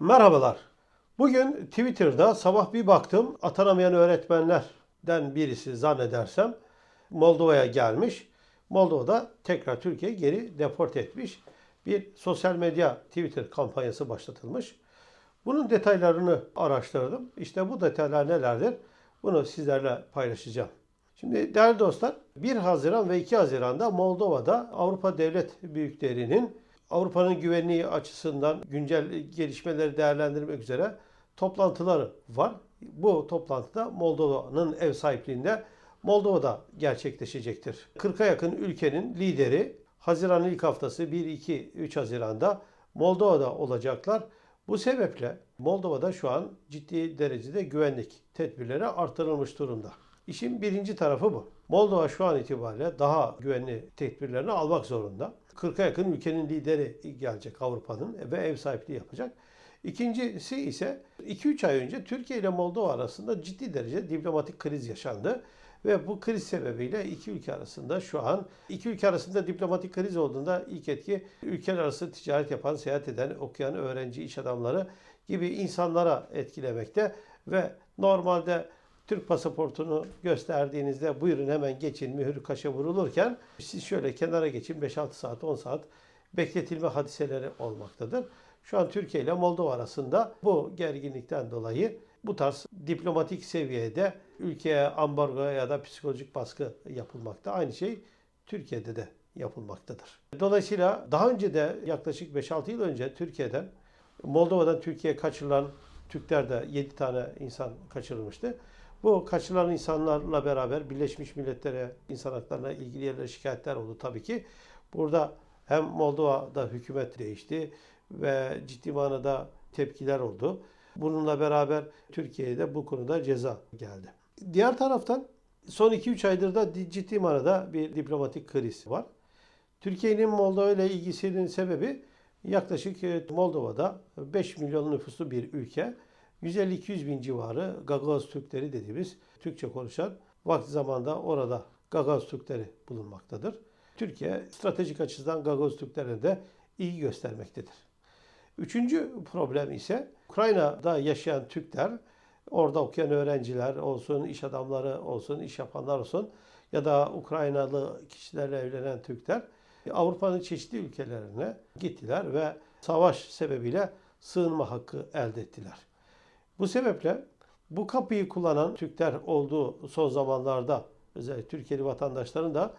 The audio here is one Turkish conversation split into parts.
Merhabalar. Bugün Twitter'da sabah bir baktım atanamayan öğretmenlerden birisi zannedersem Moldova'ya gelmiş. Moldova'da tekrar Türkiye geri deport etmiş. Bir sosyal medya Twitter kampanyası başlatılmış. Bunun detaylarını araştırdım. İşte bu detaylar nelerdir? Bunu sizlerle paylaşacağım. Şimdi değerli dostlar 1 Haziran ve 2 Haziran'da Moldova'da Avrupa devlet büyüklerinin Avrupa'nın güvenliği açısından güncel gelişmeleri değerlendirmek üzere toplantıları var. Bu toplantıda Moldova'nın ev sahipliğinde Moldova'da gerçekleşecektir. 40'a yakın ülkenin lideri Haziran'ın ilk haftası 1, 2, 3 Haziran'da Moldova'da olacaklar. Bu sebeple Moldova'da şu an ciddi derecede güvenlik tedbirleri artırılmış durumda. İşin birinci tarafı bu. Moldova şu an itibariyle daha güvenli tedbirlerini almak zorunda. 40'a yakın ülkenin lideri gelecek Avrupa'nın ve ev sahipliği yapacak. İkincisi ise 2-3 ay önce Türkiye ile Moldova arasında ciddi derece diplomatik kriz yaşandı. Ve bu kriz sebebiyle iki ülke arasında şu an iki ülke arasında diplomatik kriz olduğunda ilk etki ülkeler arası ticaret yapan, seyahat eden, okuyan, öğrenci, iş adamları gibi insanlara etkilemekte ve normalde Türk pasaportunu gösterdiğinizde buyurun hemen geçin mühür kaşe vurulurken siz şöyle kenara geçin 5-6 saat 10 saat bekletilme hadiseleri olmaktadır. Şu an Türkiye ile Moldova arasında bu gerginlikten dolayı bu tarz diplomatik seviyede ülkeye ambargo ya da psikolojik baskı yapılmakta. Aynı şey Türkiye'de de yapılmaktadır. Dolayısıyla daha önce de yaklaşık 5-6 yıl önce Türkiye'den Moldova'dan Türkiye'ye kaçırılan Türklerde 7 tane insan kaçırılmıştı. Bu kaçırılan insanlarla beraber Birleşmiş Milletler'e insan haklarına ilgili yerlere şikayetler oldu tabii ki. Burada hem Moldova'da hükümet değişti ve ciddi manada tepkiler oldu. Bununla beraber Türkiye'ye de bu konuda ceza geldi. Diğer taraftan son 2-3 aydır da ciddi manada bir diplomatik kriz var. Türkiye'nin Moldova ile ilgisinin sebebi yaklaşık e, Moldova'da 5 milyon nüfuslu bir ülke. 150-200 bin civarı Gagaz Türkleri dediğimiz Türkçe konuşan vakti zamanda orada Gagaz Türkleri bulunmaktadır. Türkiye stratejik açıdan Gagaz Türklerine de ilgi göstermektedir. Üçüncü problem ise Ukrayna'da yaşayan Türkler, orada okuyan öğrenciler olsun, iş adamları olsun, iş yapanlar olsun ya da Ukraynalı kişilerle evlenen Türkler Avrupa'nın çeşitli ülkelerine gittiler ve savaş sebebiyle sığınma hakkı elde ettiler. Bu sebeple bu kapıyı kullanan Türkler olduğu son zamanlarda özellikle Türkiye'li vatandaşların da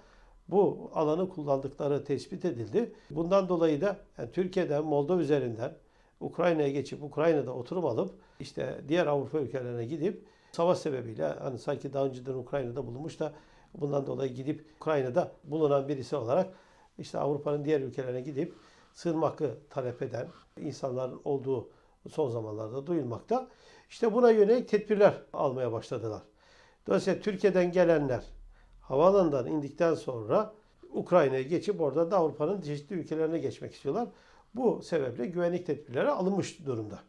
bu alanı kullandıkları tespit edildi. Bundan dolayı da yani Türkiye'den Moldova üzerinden Ukrayna'ya geçip Ukrayna'da oturum alıp işte diğer Avrupa ülkelerine gidip savaş sebebiyle hani sanki daha önceden Ukrayna'da bulunmuş da bundan dolayı gidip Ukrayna'da bulunan birisi olarak işte Avrupa'nın diğer ülkelerine gidip sığınma hakkı talep eden insanların olduğu son zamanlarda duyulmakta. İşte buna yönelik tedbirler almaya başladılar. Dolayısıyla Türkiye'den gelenler havaalanından indikten sonra Ukrayna'ya geçip orada da Avrupa'nın çeşitli ülkelerine geçmek istiyorlar. Bu sebeple güvenlik tedbirleri alınmış durumda.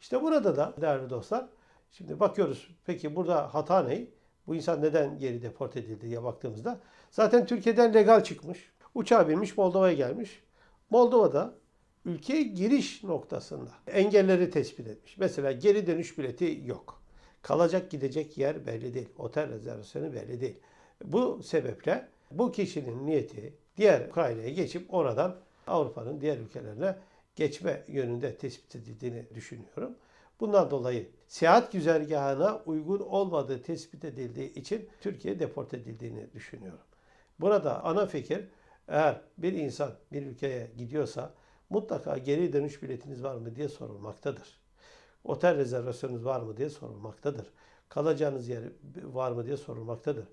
İşte burada da değerli dostlar şimdi bakıyoruz peki burada hata ne? Bu insan neden geri deport edildi diye baktığımızda zaten Türkiye'den legal çıkmış. Uçağa binmiş Moldova'ya gelmiş. Moldova'da ülkeye giriş noktasında engelleri tespit etmiş. Mesela geri dönüş bileti yok. Kalacak gidecek yer belli değil. Otel rezervasyonu belli değil. Bu sebeple bu kişinin niyeti diğer Ukrayna'ya geçip oradan Avrupa'nın diğer ülkelerine geçme yönünde tespit edildiğini düşünüyorum. Bundan dolayı seyahat güzergahına uygun olmadığı tespit edildiği için Türkiye deport edildiğini düşünüyorum. Burada ana fikir eğer bir insan bir ülkeye gidiyorsa mutlaka geri dönüş biletiniz var mı diye sorulmaktadır. Otel rezervasyonunuz var mı diye sorulmaktadır. Kalacağınız yer var mı diye sorulmaktadır.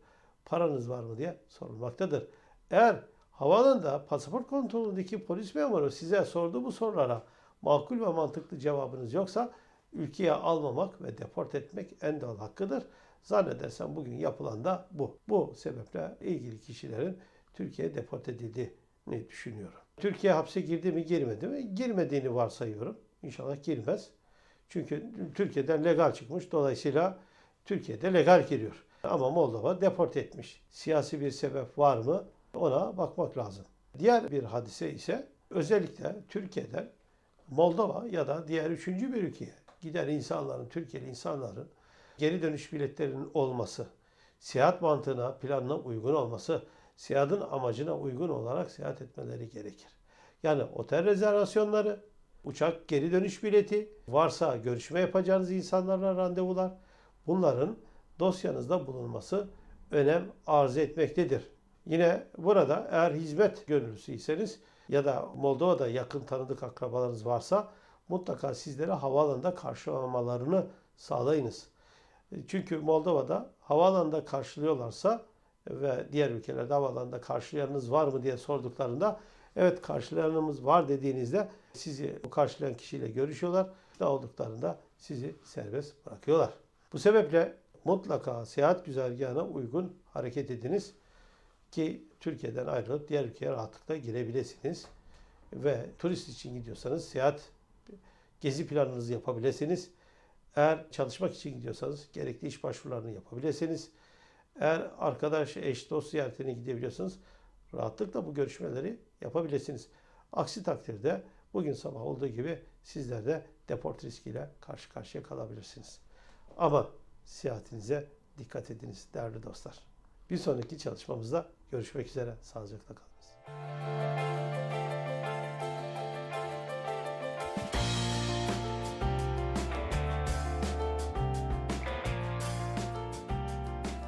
Paranız var mı diye sorulmaktadır. Eğer havaalanında pasaport kontrolündeki polis memuru size sorduğu bu sorulara makul ve mantıklı cevabınız yoksa ülkeye almamak ve deport etmek en doğal hakkıdır. Zannedersem bugün yapılan da bu. Bu sebeple ilgili kişilerin Türkiye'ye deport edildiğini düşünüyorum. Türkiye hapse girdi mi girmedi mi? Girmediğini varsayıyorum. İnşallah girmez. Çünkü Türkiye'den legal çıkmış. Dolayısıyla Türkiye'de legal giriyor. Ama Moldova deport etmiş. Siyasi bir sebep var mı? Ona bakmak lazım. Diğer bir hadise ise özellikle Türkiye'den Moldova ya da diğer üçüncü bir ülkeye giden insanların, Türkiye'li insanların geri dönüş biletlerinin olması, seyahat mantığına, planına uygun olması, seyahatin amacına uygun olarak seyahat etmeleri gerekir. Yani otel rezervasyonları, uçak geri dönüş bileti, varsa görüşme yapacağınız insanlarla randevular, bunların dosyanızda bulunması önem arz etmektedir. Yine burada eğer hizmet gönüllüsüyseniz ya da Moldova'da yakın tanıdık akrabalarınız varsa mutlaka sizlere havaalanında karşılamalarını sağlayınız. Çünkü Moldova'da havaalanında karşılıyorlarsa ve diğer ülkelerde havaalanında karşılayanınız var mı diye sorduklarında evet karşılayanımız var dediğinizde sizi bu karşılayan kişiyle görüşüyorlar. Ne olduklarında sizi serbest bırakıyorlar. Bu sebeple mutlaka seyahat güzergahına uygun hareket ediniz ki Türkiye'den ayrılıp diğer ülkeye rahatlıkla girebilirsiniz. Ve turist için gidiyorsanız seyahat gezi planınızı yapabilirsiniz. Eğer çalışmak için gidiyorsanız gerekli iş başvurularını yapabilirsiniz. Eğer arkadaş, eş, dost ziyaretine gidebiliyorsanız rahatlıkla bu görüşmeleri yapabilirsiniz. Aksi takdirde bugün sabah olduğu gibi sizler de deport riskiyle karşı karşıya kalabilirsiniz. Ama seyahatinize dikkat ediniz değerli dostlar. Bir sonraki çalışmamızda görüşmek üzere. Sağlıcakla kalınız.